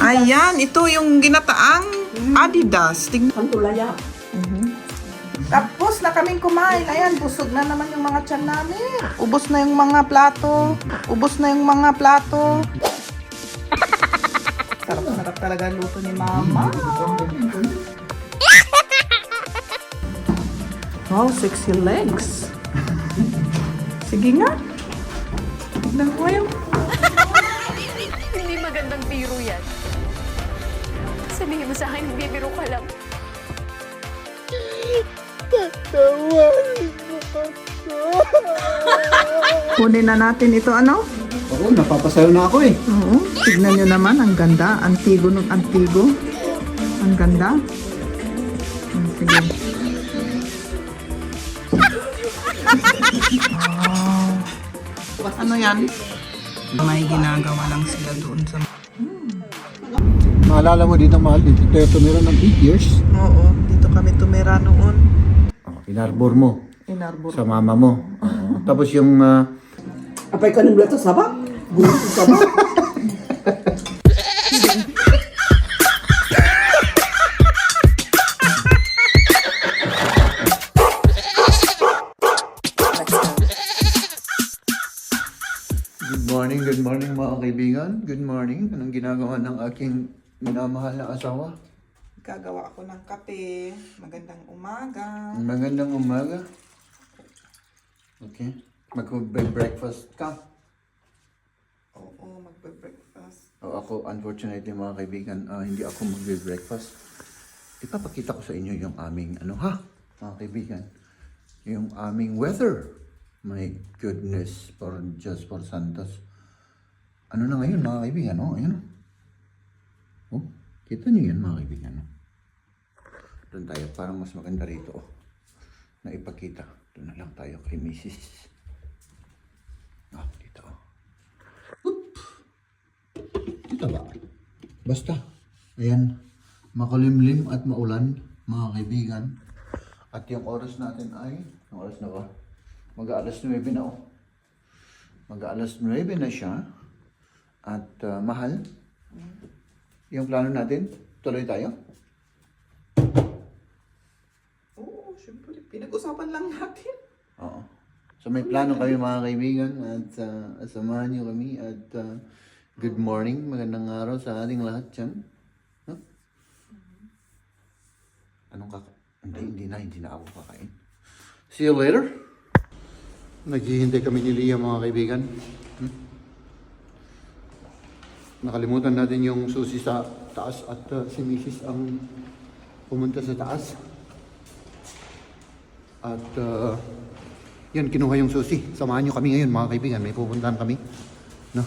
Ayan, ito yung ginataang Adidas. Tingnan. Pantulaya. Tapos na kaming kumain. Ayan, busog na naman yung mga tiyan namin. Ubos na yung mga plato. Ubos na yung mga plato. Sarap-sarap talaga ang luto ni Mama. Wow, sexy legs. Sige nga. Tignan ko kayo. Sabihin mo sa akin, bibiro ka lang. Kunin na natin ito, ano? Oo, napapasayo na ako eh. Oo. Tignan nyo naman, ang ganda. Antigo ng antigo. Ang ganda. Hmm, Sige. Wow. Ano yan? May ginagawa lang sila doon sa... Maalala mo dito mahal, dito tayo tumira ng 8 years. Oo, dito kami tumira noon. Oh, inarbor mo Inarbor. sa mama mo. Oo. Tapos yung ah, Apay ka ng blato, sabak? Bulat sa sabak? Good morning, good morning mga kaibigan. Good morning. Anong ginagawa ng aking minamahal na asawa? Gagawa ako ng kape. Magandang umaga. Magandang umaga. Okay. Mag-breakfast ka. Oo, magbe-breakfast. O ako, unfortunately mga kaibigan, ah, hindi ako magbe-breakfast. Ipapakita ko sa inyo yung aming, ano ha, mga kaibigan, yung aming weather. My goodness, for just for Santos. Ano na ngayon mga kaibigan, oh, ayun oh. Kita niyo yan mga kaibigan, oh. Doon tayo, parang mas maganda rito, oh. Na ipakita. Doon na lang tayo kay Mrs. Ah, dito, oh. Dito ba? Basta. Ayan. Makulimlim at maulan, mga kaibigan. At yung oras natin ay, yung oras na ba? Mag-aalas 9 na oh. Mag-aalas 9 na siya. At ah, mahal, yung plano natin, tuloy tayo. Oo, syempre. Pinag-usapan lang natin. Oo. So may plano kami mga kaibigan at uh, samahan niyo kami at uh, good morning, magandang araw sa ating lahat dyan. Huh? Anong kaka... Hindi, hindi na, hindi na ako kakain. See you later. Naghihintay kami ni Lia mga kaibigan. Nakalimutan natin yung susi sa taas at uh, si Mrs. ang pumunta sa taas. At uh, yan, kinuha yung susi. Samahan nyo kami ngayon mga kaibigan. May pupuntahan kami. No?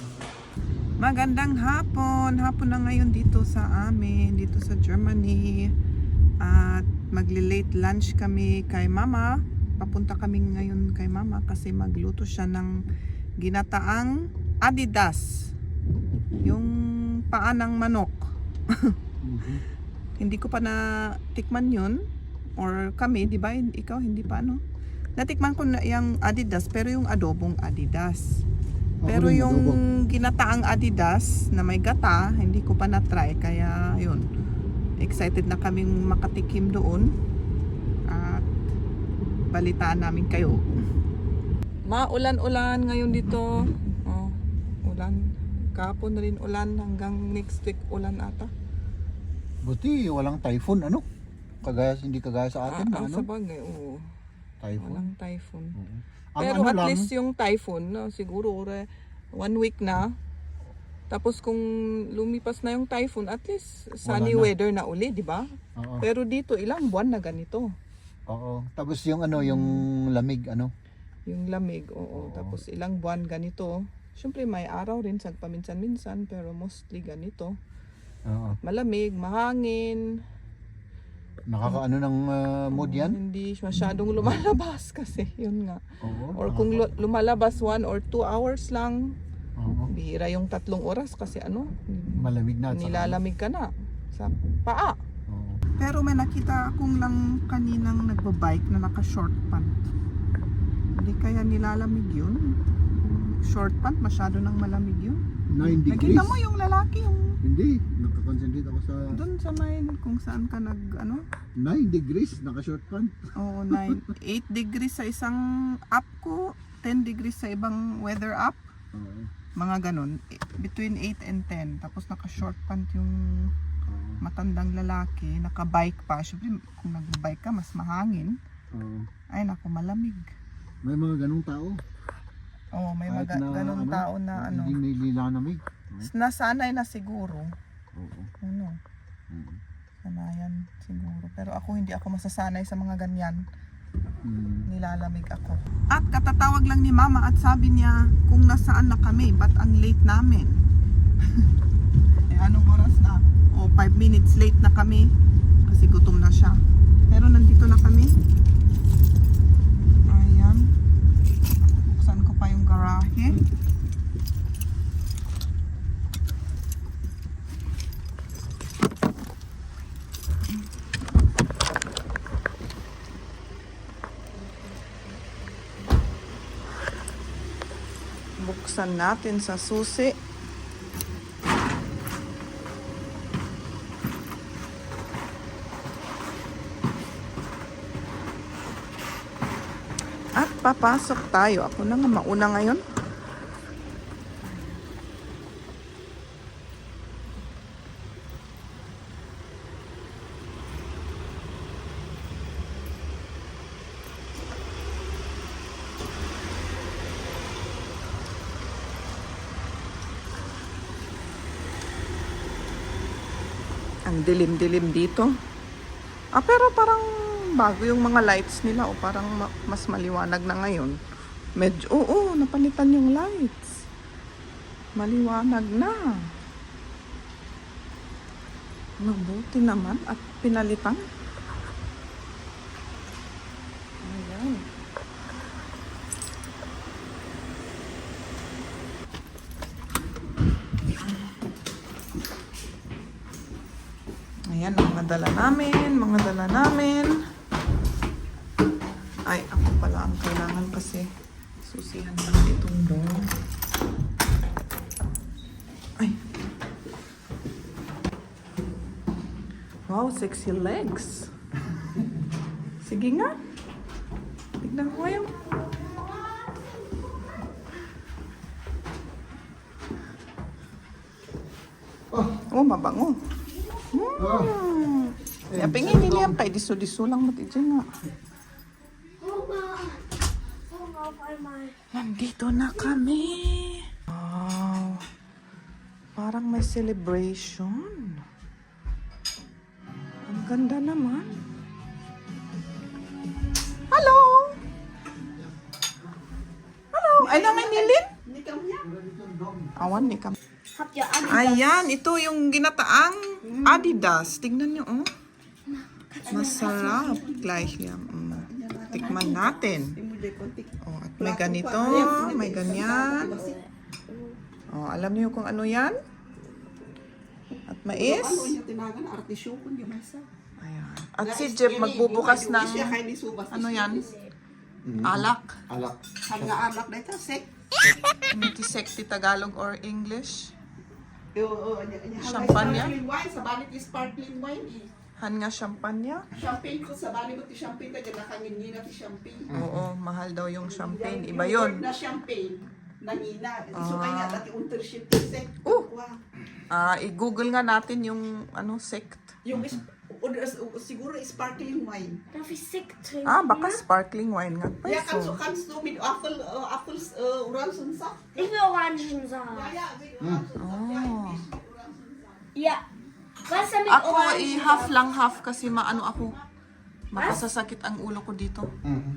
Magandang hapon. Hapon na ngayon dito sa amin, dito sa Germany. At magli-late lunch kami kay mama. Papunta kami ngayon kay mama kasi magluto siya ng ginataang Adidas. Yung paa ng manok. Hindi ko pa na tikman yun. Or kami, di ba? Ikaw, hindi pa ano? Natikman ko na yung Adidas, pero yung adobong Adidas. Ako Pero rin, yung adobo. ginataang Adidas na may gata, hindi ko pa na-try. Kaya yun, excited na kaming makatikim doon. At balitaan namin kayo. Maulan-ulan ngayon dito. Oh, ulan. Kahapon na rin ulan hanggang next week ulan ata. Buti walang typhoon, ano? Kagaya, hindi kagaya sa atin, Ah, ah, na, ano? sa bagay, oo. Typhoon. Walang typhoon. Oo. Ang Pero ano at lang, least yung typhoon, no, siguro ore, one week na. Tapos kung lumipas na yung typhoon, at least sunny na. weather na uli, di ba? Oo. Pero dito, ilang buwan na ganito. Oo. Tapos yung ano, yung lamig, ano? Yung lamig, oo. Tapos ilang buwan ganito. Siyempre may araw rin sa paminsan-minsan, pero mostly ganito. Oo. Malamig, mahangin. Nakakaano ng ah, mood yan? Hindi masyadong lumalabas kasi, yun nga. Oo. Or kung lu- lumalabas one or two hours lang, Oo. bihira yung tatlong oras kasi ano, Malamig na. at saka- nilalamig ka na sa paa. Oo. Pero may nakita akong lang kaninang nagbabike na naka-short pant. Hindi kaya nilalamig yun. Short pant, masyado nang malamig yun. 9 degrees. Nakita mo yung lalaki, yung Hindi. nagka-concentrate ako sa Doon sa may kung saan ka nag ano? 9 degrees, naka-short pant. Oo, 9 8 degrees sa isang app ko, 10 degrees sa ibang weather app. Oo. Mga ganun. Between 8 and 10. Tapos naka-short pant yung matandang lalaki. Naka-bike pa. Siyempre, kung nag-bike ka, mas mahangin. Oo. Ay, naku, malamig. May mga ganong tao. Oo, may Kahit mga na, ganun ano, tao na ano. Hindi may lilanamig. Nasanay na siguro. Oo. Ano, Mm. sanayan siguro. Pero ako hindi ako masasanay sa mga ganyan. Mm. Nilalamig ako. At katatawag lang ni mama at sabi niya kung nasaan na kami, ba't ang late namin? eh anong oras na? O 5 minutes late na kami kasi gutom na siya. Pero nandito na kami. Ayan. Buksan ko pa yung garahe. Buksan natin sa susi. At papasok tayo. Ako na nga mauna ngayon. Ang dilim-dilim dito. Ah, pero parang bago yung mga lights nila o parang ma- mas maliwanag na ngayon. Medyo, oo, napalitan yung lights. Maliwanag na. Mabuti naman at pinalitan. Ayan. Ayan, mga dala namin, mga dala namin. Susihan lang itong ball. Ay. Wow, sexy legs. Sige nga. Tignan ko yung... Oh. Oh, mabango. Mm. Oh. Kaya pingin nila yan, pwede suliso lang mati dyan nga. Oh, ma. Nandito na kami. Wow. Parang may celebration. Ang ganda naman. Hello! Hello! Ay, naman nilin? Awan ni kam. Ayan, ito yung ginataang Adidas. Tingnan niyo, oh. Masarap. Gleich yan. Mm. Tikman natin. Oh, at may ganito, may ganyan. Oh, alam niyo kung ano yan? At mais. Ano yung tinagan? Artisyokon yung masa. Ayan. At si Jeff magbubukas ng ano yan? Alak. Alak. Ang nga alak na ito, sek. Hindi sekti Tagalog or English. Champagne Champagne? wine, sa balit is sparkling wine eh. Hanga champanya? Champagne ko sa bali mo ti champagne tayo nakangin na ti champagne. Oo, mahal daw yung champagne. Iba yun. Na champagne. Nangina. So ah. kaya nga, dati unter ship ti sect. Oh! Ah, i-google nga natin yung ano sect. Yung is, siguro sparkling wine. Tapi sect. Ah, baka sparkling wine nga. Pa, Yeah, kanso so. kanso mid apple uh, apples uh, orange and. Ini orange sa. Yeah, yeah, mid hmm. orange oh. and Yeah denn mit ako Orangensaft? i-half lang half kasi maano ako. Makasasakit ang ulo ko dito. Mm-hmm.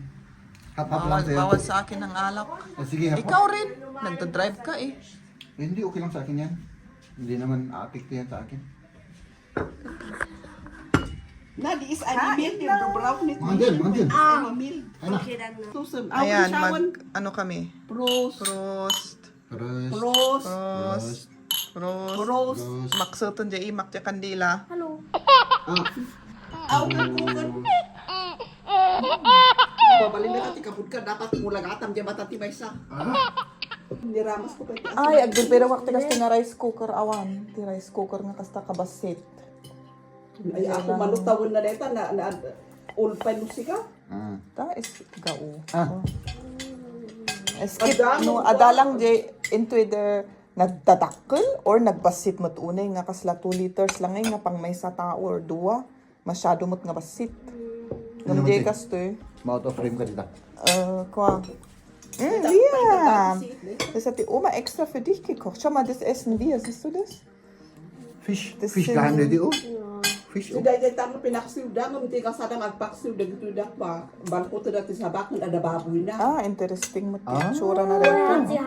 Hap-hap lang Bawal, sa'yo. bawal sa akin ang alak. O, sige. Ikaw rin. Nagda-drive ka eh. Eh, Hindi, okay lang sa akin yan. Hindi naman aapekto yan sa akin. Na, die ist eine mild, die braucht nicht Mandel, mandel. Eine mild. Ano? Okay, dann. Susan, Ayan, Augenschauen. mag, ano kami? Prost. Prost. Prost. Prost. Prost. Rose. Rose. Rose. Maksutun jay imak jay kandila. Hello. Ah. Aw ka kukan. Babalin na kati kabud ka dapat mulagatam jay bata tibay sa. Ah. Niramas ko pa Ay, agdun pero wakti kas nga rice cooker awan. Ti rice cooker nga kasta kabasit. Ay, ako malutawan na deta na, na all pa lusika. Mm. Ta is gao. Ah. Oh. Skip, no, adalang jay into the nagdadakkel or nagbasit mo tunay nga kasla 2 liters lang ay nga pang may sa tao or duwa. Masyado mo't nga basit. Nung Ano je basit? kas to eh. Ma-out of frame ka dito. Äh, qua. Mm, ja. Das hat die Oma extra für dich gekocht. Schau mal, das essen wir. Siehst du das? Fish. Das Fish sind- gahan ready oh. Fish Si oh. dahil dahil tamo pinaksiw da, ngam ti kasada magpaksiw da gitu da pa. Balko to dati sa bakon ada baboy na. Ah, interesting. Mit Ah. ah. Tsura na rin. sie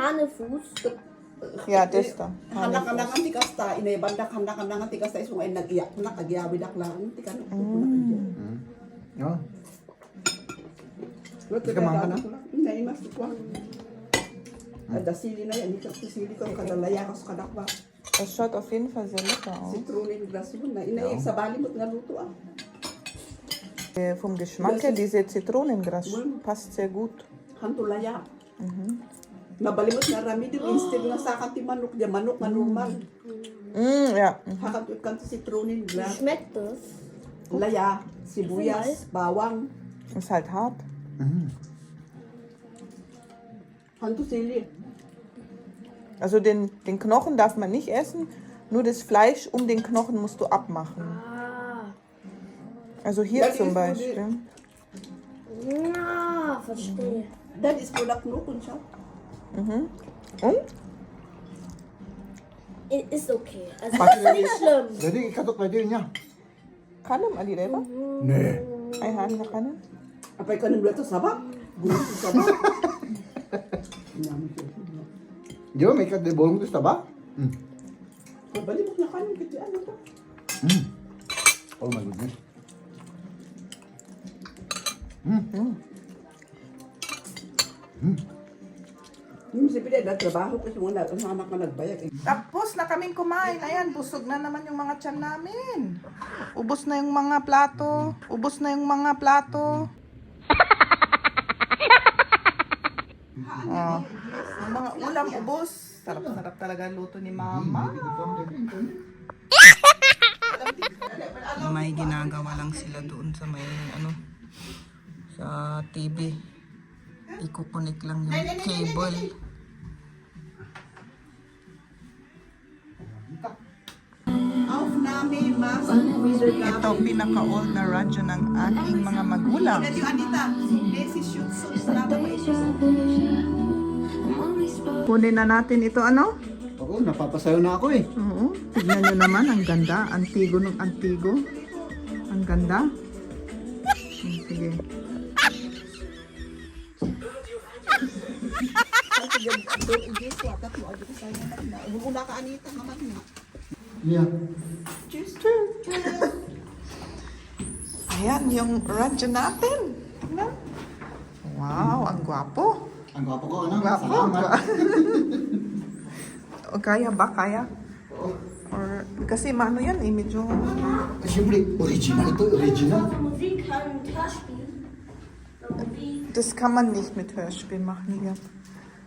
Hanefuß? Ja, das da. Hanak-hanak ti kasta, inay bandak hanak-hanak ti kasta isung ay nag-iyak na kagyawi daklaan ti kan. Oh. Ika Ika man ka na? Inay mas ko. Ada sili na yan, ikak sili ko kadalaya kas kadakwa. Das schaut auf jeden Fall sehr lecker aus. Zitronin grasun na. Inay sa bali mo't nga luto ah. Äh, vom Geschmack her, diese Zitronengras passt sehr gut. Hantulaya. Nabalimot na rami din instead nga sa kanti manok, di manok nga normal. Mm, ja. Hakanto kanto citronin gras. Schmeckt das? Laya, sibuyas, bawang, Ist halt hart. hanto sili. Also den, den Knochen darf man nicht essen. Nur das Fleisch um den Knochen musst du abmachen. Ah. Also hier Ja, die zum ist gut, Beispiel. Na, verstehe. Dahil is pulak nukon siya. Und? I- Ist okay. Also Pati ist nicht schlimm. Ready ikatok ready niya. Kanem, Ali Reba? Ne. Ay, han na kanem? Apay ka nang to sabak. Gulo sa sabak. Di ba may kadebol mo gusto ba? Mm. Nabalimot na kanin kiti ano to. Oh my goodness. Yung Pide, na trabaho kasi mga na- anak na nagbayag. Eh. Tapos na kaming kumain. Ayan, busog na naman yung mga tiyan namin. Ubos na yung mga plato. Ubos na yung mga plato. oh. Yung mga ulam, ubos. Sarap-sarap talaga luto ni mama. May ginagawa lang sila doon sa may ano sa TV. Ikukunik lang yung cable. Ito pinaka-old na radyo ng aking mga magulang. Kunin na natin ito ano? Oo, napapasayo na ako eh. Oo. Tignan nyo naman, ang ganda. Antigo ng antigo. Ang ganda. Hmm, Sige. Una ka Anita, naman na. Yeah. Cheers. Ayan, yung radyo natin. Tingnan. Wow, ang gwapo. Ang gwapo ko, ano? Ang gwapo. Salamat. O kaya ba? Kaya? Or, kasi maano yan, eh, medyo... Siyempre, original ito, original. Musik Hörspiel. Das kann man nicht mit Hörspiel machen hier.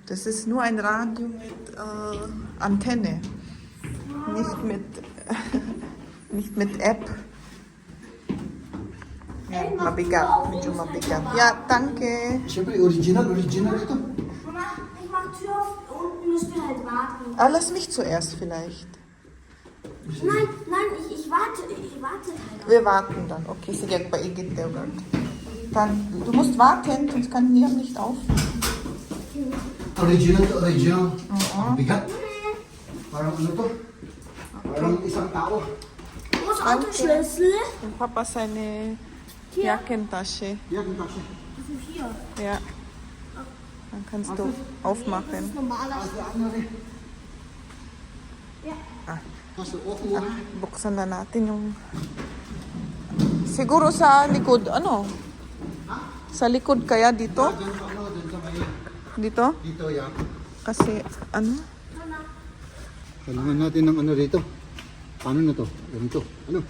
Das ist nur ein Radio mit äh, Antenne. Nicht mit, nicht mit App. Ja, mabigat. Medyo mabigat. Ja, danke. Siyempre, original, original ito. Mama, ich mach Tür auf. Unten müsst ihr halt warten. Ah, lass mich zuerst vielleicht. Nein, nein, ich, ich warte. Ich warte halt. Wir warten dann. Okay, sige, paigit der Word. Dann, du musst warten, sonst kann hier nicht auf. Original to original. Ang bigat. Parang ano to? Parang isang tao. Wo ist Autoschlüssel? Und Papa seine Jackentasche. Yan, ang taxi. Das ist hier. Ja. Dann kannst du aufmachen. Normaler. Ano rin? Ja. Mo rin. Buksan na natin yung... Siguro sa likod, ano? Sa likod kaya dito? Diyan sa ano, diyan sa may... Dito? Dito, yan. Kasi, ano? Kailangan natin ng ano dito. Paano na to? Ganito. Ano?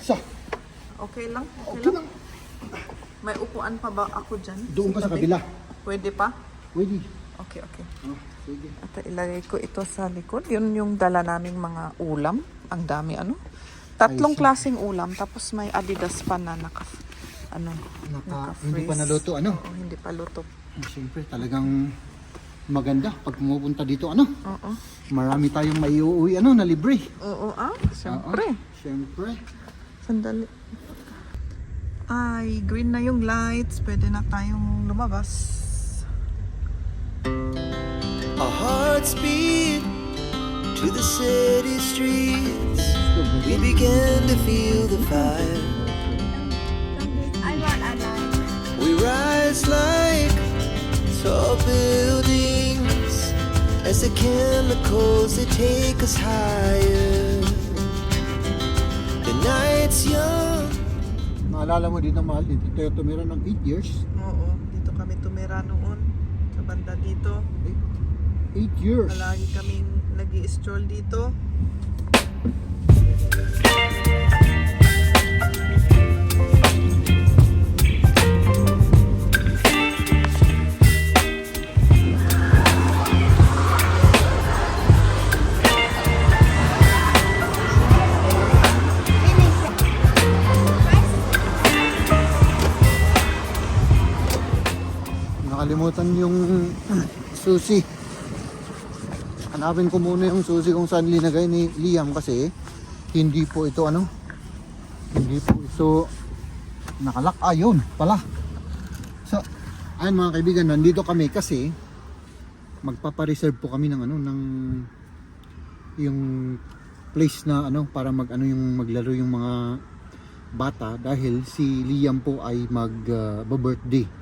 Sa. Okay lang? Okay, Okay lang? lang. May upuan pa ba ako dyan? Doon ka sa kabila. Pwede pa? Pwede. Okay, okay. Oh, sige. At ilagay ko ito sa likod. Yun yung dala naming mga ulam. Ang dami ano. Tatlong see. klaseng ulam. Tapos may adidas pa na naka, ano, Naka, naka-freeze. hindi pa naluto, ano? Oo, hindi pa luto. Siyempre, talagang maganda pag pumupunta dito, ano? Oo. Marami tayong maiuwi, ano, na libre. Oo, ah. Siyempre. Oo, Siyempre. Sandali. Ay, green na yung lights. Pwede na tayong lumabas. Our hearts beat to the city streets. We began to feel the fire. Rise like tall buildings as the chemicals they take us higher. The night's young. Maalala mo dito, mahal, dito tayo tumira ng 8 years. Oo, dito kami tumira noon. Sa banda dito. 8 years. Palagi kaming nag stroll dito. Nakalimutan yung susi. Hanapin ko muna yung susi kung saan linagay ni Liam kasi hindi po ito ano hindi po ito nakalak. Ayun pala. So ayun mga kaibigan nandito kami kasi magpapareserve po kami ng ano ng yung place na ano para mag ano yung maglaro yung mga bata dahil si Liam po ay mag uh, birthday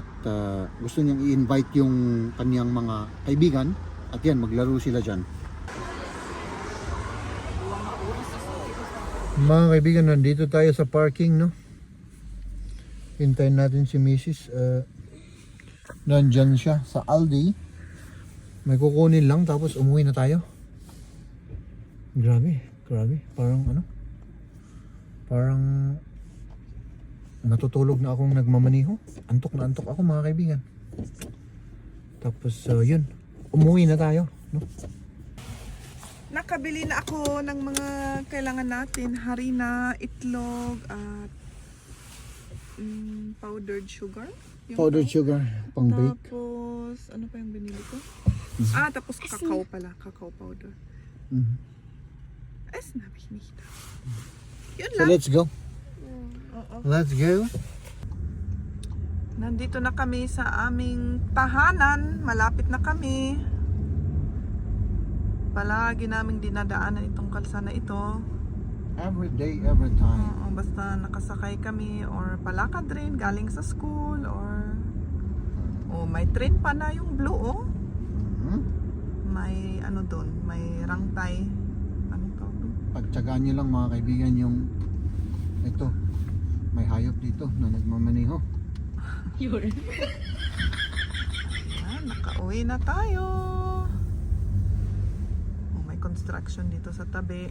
at uh, gusto niyang i-invite yung kaniyang mga kaibigan at yan maglaro sila dyan. Mga kaibigan nandito tayo sa parking no? Hintayin natin si Mrs. Uh, nandyan siya sa Aldi. May kukunin lang tapos umuwi na tayo. Grabe grabe. Parang ano? Parang natutulog na akong nagmamaniho. Antok na antok ako mga kaibigan. Tapos uh, yun, umuwi na tayo. No? Nakabili na ako ng mga kailangan natin. Harina, itlog, at mm, powdered sugar. Yung Powdered pa- sugar, pang bake. Tapos, ano pa yung binili ko? Ah, tapos kakao pala. Kakao powder. Mhm. Es na, binita. Yun So lang. let's go. Let's go. Nandito na kami sa aming tahanan. Malapit na kami. Palagi naming dinadaanan itong kalsana ito. Every day, every time. Oo, basta nakasakay kami or palakad rin galing sa school or oh, may train pa na yung blue oh. Mhm. May ano doon, may rangtay. Ano to? Pagtsagaan nyo lang mga kaibigan yung ito, may hayop dito na nagmamaniho. Ah, nakauwi na tayo. Oh, may construction dito sa tabi.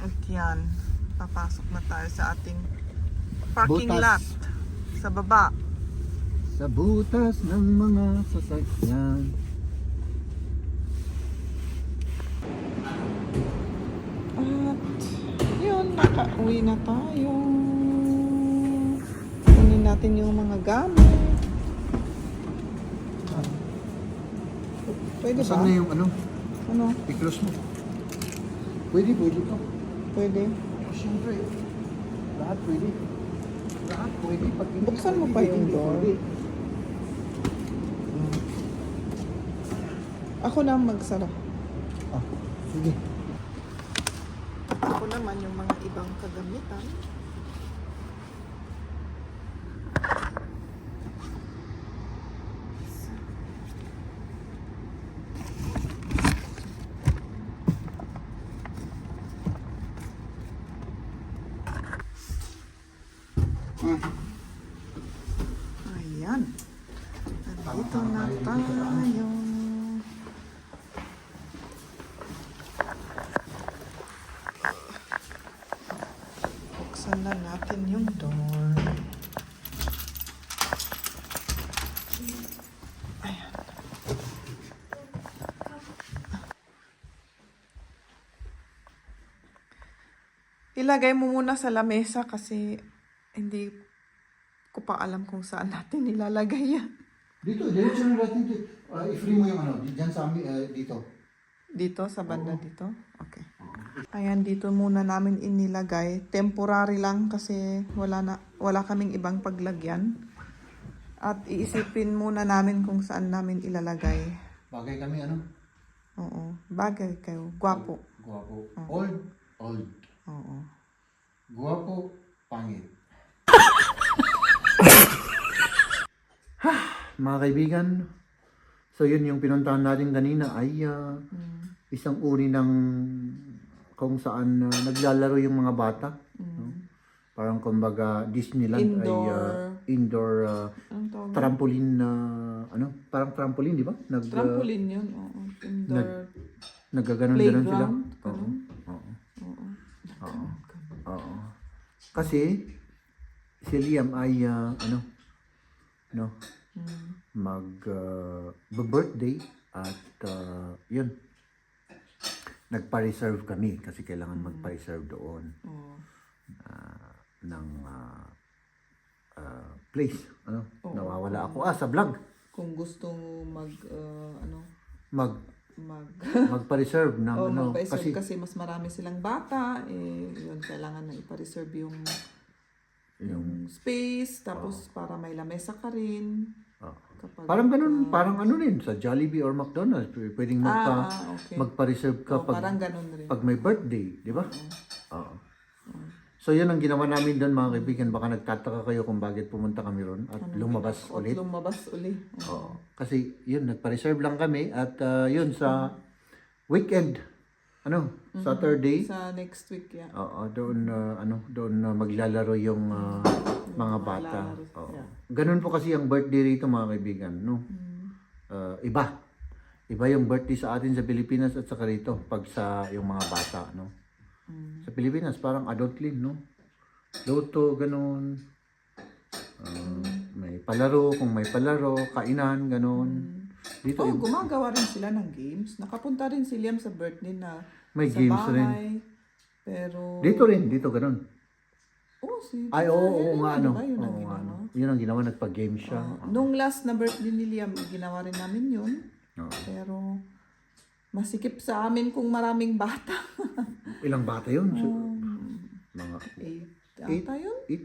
At yan, papasok na tayo sa ating parking Butas. lot sa baba. Sa butas ng mga sasakyan. At nakauwi na tayo. Kunin natin yung mga gamit. Pwede ba? Saan na yung ano? Ano? I-close mo. Pwede, pwede to. Pwede. Siyempre, lahat pwede. Lahat pwede. Pag Buksan mo pa yung door. pwede. Ako na ang magsara. Ah, sige. Ako naman yung mga ibang kagamitan. Ayan. Nandito na tayo. natin yung door. Ayan. Ilagay mo muna sa lamesa kasi hindi ko pa alam kung saan natin ilalagay yan. Dito, diretso na natin. dito. Ah, i-free mo yung ano, dyan sa amin, eh, dito. Dito, sa banda dito? Okay. Ayan, dito muna namin inilagay. Temporary lang kasi wala, na, wala kaming ibang paglagyan. At iisipin muna namin kung saan namin ilalagay. Bagay kami, ano? Oo. Bagay kayo. Gwapo. Guwapo. Old, old. Oo. Guwapo, pangit. Mga kaibigan, so yun yung pinuntahan natin kanina ay ah, isang uri ng kung saan ah, naglalaro yung mga bata. no? Parang kumbaga Disneyland ay ah, indoor ah, Ang tawag? trampoline na ano, parang trampoline, di ba? Nag Trampoline yun. Oo. Indoor. nagaganon-ganon sila. Playground. Oo. Oo. Oo. Oo. Oo. Kasi si Liam ay ah, ano no? Mm. mag ah, birthday at ah, yun. Nagpa-reserve kami kasi kailangan magpa-reserve doon. Oo. ah, ng ah, ah, place ano? Oo. nawawala ako. Ah sa vlog. Kung gusto mag, uh, ano, mag mag, magpa-reserve ng oh, ano magpa-reserve kasi kasi, mas marami silang bata, eh, yun, kailangan na ipa-reserve yung, yung space, tapos para may lamesa ka rin. ah, Kapag, parang ganun ah, parang ano rin sa Jollibee or McDonald's p- pwedeng magpa ah, ah, okay. magpa-reserve ka Oh, pag parang ganun rin. pag may birthday, di ba? Oo. So yun ang ginawa namin doon mga kaibigan. Baka nagtataka kayo kung bakit pumunta kami ron at lumabas O, ulit. lumabas uli. Oo. Kasi yun, nagpa-reserve lang kami at ah, yun sa weekend, ano, Saturday. Sa next week, yeah. Oo, doon ah, ano, doon na maglalaro yung ah, mga bata. Oo. yeah. Ganun po kasi ang birthday rito mga kaibigan, no? Ah, iba. Iba yung birthday sa atin sa Pilipinas at saka rito pag sa yung mga bata, no? Sa Pilipinas parang adult din, no? Loto, ganun. Ah, may palaro, kung may palaro, kainan, ganun. Dito, Oh, iba- gumagawa rin sila ng games. Nakapunta rin si Liam sa birthday na May sa games rin. bahay. Pero, dito rin, dito ganun. oh, si Ay, oo, oo, Yun, nga, ano. ba? Yun ang Oo, ginawa. ano. Yun ang ginawa, nagpa-game siya. Ah, nung last na birthday ni Liam, ginawa rin namin yun. Oo. Pero, masikip sa amin kung maraming bata. Ilang bata yun? Um, mga eight Eight? yun? 8,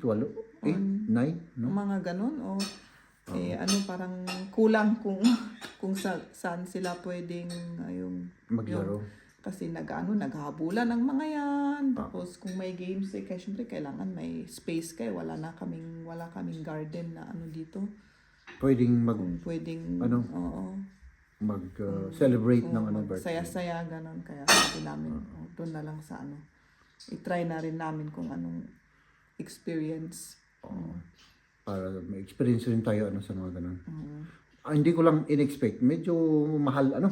8, 8, 9, no? Mga ganun. O, eh, ano, parang kulang kung kung sa, saan sila pwedeng ah, yung Maglaro. Kasi nag-ano, naghabulan ng mga yan. Tapos kung may games eh, kaya syempre kailangan may space kayo. Wala na kaming, wala kaming garden na ano dito. Pwedeng mag, Kung pwedeng, Ano? oo. mag uh, celebrate ng ano Oo, birthday. Saya-saya, ganun. Kaya sabi namin, oh, doon na lang sa ano. I-try na rin namin kung anong experience. Para may experience rin tayo ano sa mga ganun. Mm. Ah, hindi ko lang in-expect. Medyo mahal ano.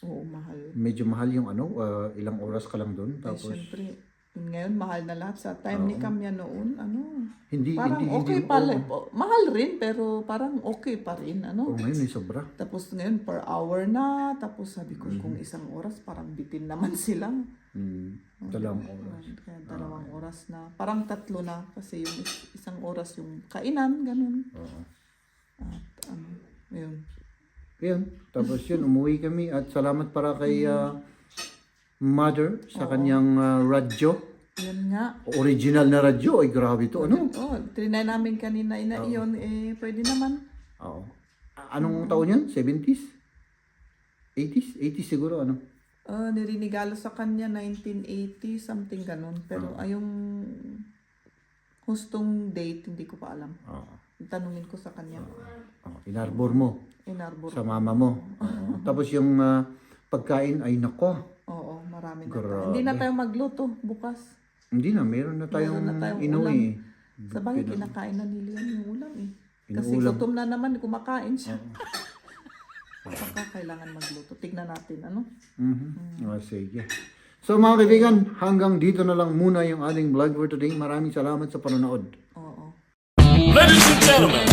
Oo, mahal. Medyo mahal yung ano. ah, ilang oras ka lang doon. Eh, Tapos syempre, yun ngayon, mahal na lahat. Sa time ni Kamya noon, ano, hindi, parang hindi, okay hindi. pala. oo. Oh, mahal rin, pero parang okay pa rin, ano. Oo, ngayon ay sobra. Tapos ngayon, per hour na. Tapos sabi ko, kung isang oras, parang bitin naman sila. Hmm, dalawang oras. Kaya dalawang oras na. Parang tatlo na. Kasi yung is- isang oras yung kainan, ganun. Oo. At ano, yun. Yun. Tapos yun, umuwi kami at salamat para kay ah, mother sa kanyang ah, radyo. Yan nga. Original na radyo. Ay, grabe to. Ano? Oh, trinay namin kanina ina iyon, eh, pwede naman. Oo. A- Anong taon yan? 70s? 80s? 80s siguro, ano? Uh, nirinigalo sa kanya 1980, something ganun. Pero ay yung hustong date, hindi ko pa alam. Oo. Tanungin ko sa kanya. Oo. Inarbor mo Inarbor. sa mama mo. Oo. Tapos yung ah, pagkain ay nako. Oo, marami na Grabe. tayo. Hindi na tayo magluto bukas. Hindi na, meron na tayong, Meron na tayong inuwi. Sa bagay, kinakain na ni Liam yung ulam eh. Kasi Inuulam. gutom na naman, kumakain siya. Baka kailangan magluto. Tignan natin, ano? Mhm. Ah, sige. So mga kaibigan, hanggang dito na lang muna yung ating vlog for today. Maraming salamat sa panonood. Ladies and gentlemen,